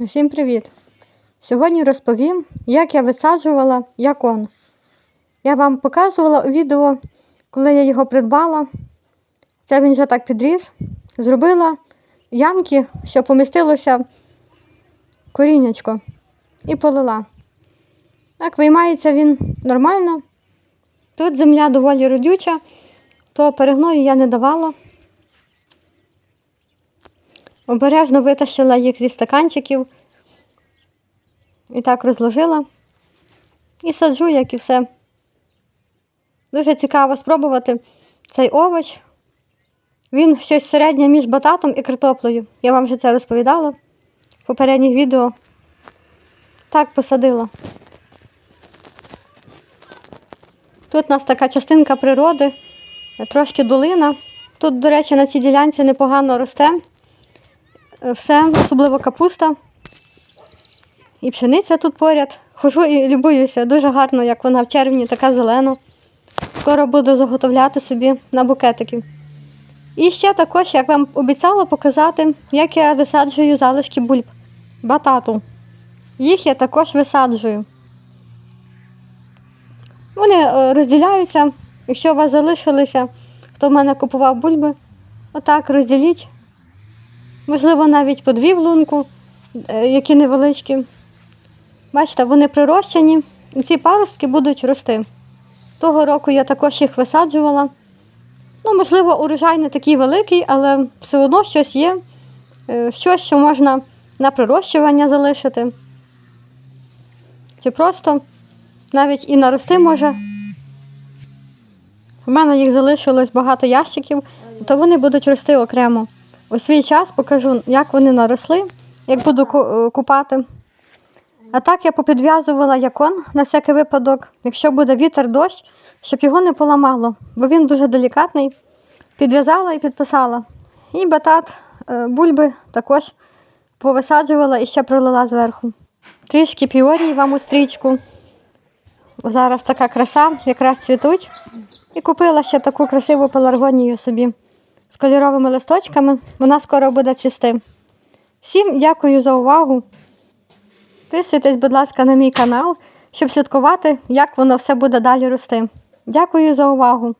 Усім привіт! Сьогодні розповім, як я висаджувала якон. Я вам показувала у відео, коли я його придбала. Це він вже так підріс. Зробила ямки, щоб помістилося коріннячко, і полила. Так, виймається він нормально. Тут земля доволі родюча, то перегною я не давала. Обережно витащила їх зі стаканчиків. І так розложила. І саджу, як і все. Дуже цікаво спробувати цей овоч. Він щось середнє між бататом і картоплею. Я вам вже це розповідала в попередніх відео. Так посадила. Тут у нас така частинка природи, трошки долина. Тут, до речі, на цій ділянці непогано росте. Все, особливо капуста. І пшениця тут поряд. Хожу і любуюся. Дуже гарно, як вона в червні, така зелена. Скоро буду заготовляти собі на букетики. І ще також, як вам обіцяла показати, як я висаджую залишки бульб батату. Їх я також висаджую. Вони е, розділяються. Якщо у вас залишилися, хто в мене купував бульби, отак розділіть. Можливо, навіть по дві в лунку, е, які невеличкі. Бачите, вони прирощені, і ці паростки будуть рости. Того року я також їх висаджувала. Ну, можливо, урожай не такий великий, але все одно щось є, е, щось, що можна на прирощування залишити. Чи просто навіть і нарости може. У мене їх залишилось багато ящиків, то вони будуть рости окремо. У свій час покажу, як вони наросли, як буду е, купати. А так я попідв'язувала якон на всякий випадок, якщо буде вітер дощ, щоб його не поламало, бо він дуже делікатний. Підв'язала і підписала. І батат, е, бульби також повисаджувала і ще пролила зверху. Трішки піорії вам у стрічку. Зараз така краса, якраз цвітуть. І купила ще таку красиву пеларгонію собі з кольоровими листочками. Вона скоро буде цвісти. Всім дякую за увагу. Підписуйтесь, будь ласка, на мій канал, щоб слідкувати, як воно все буде далі рости. Дякую за увагу!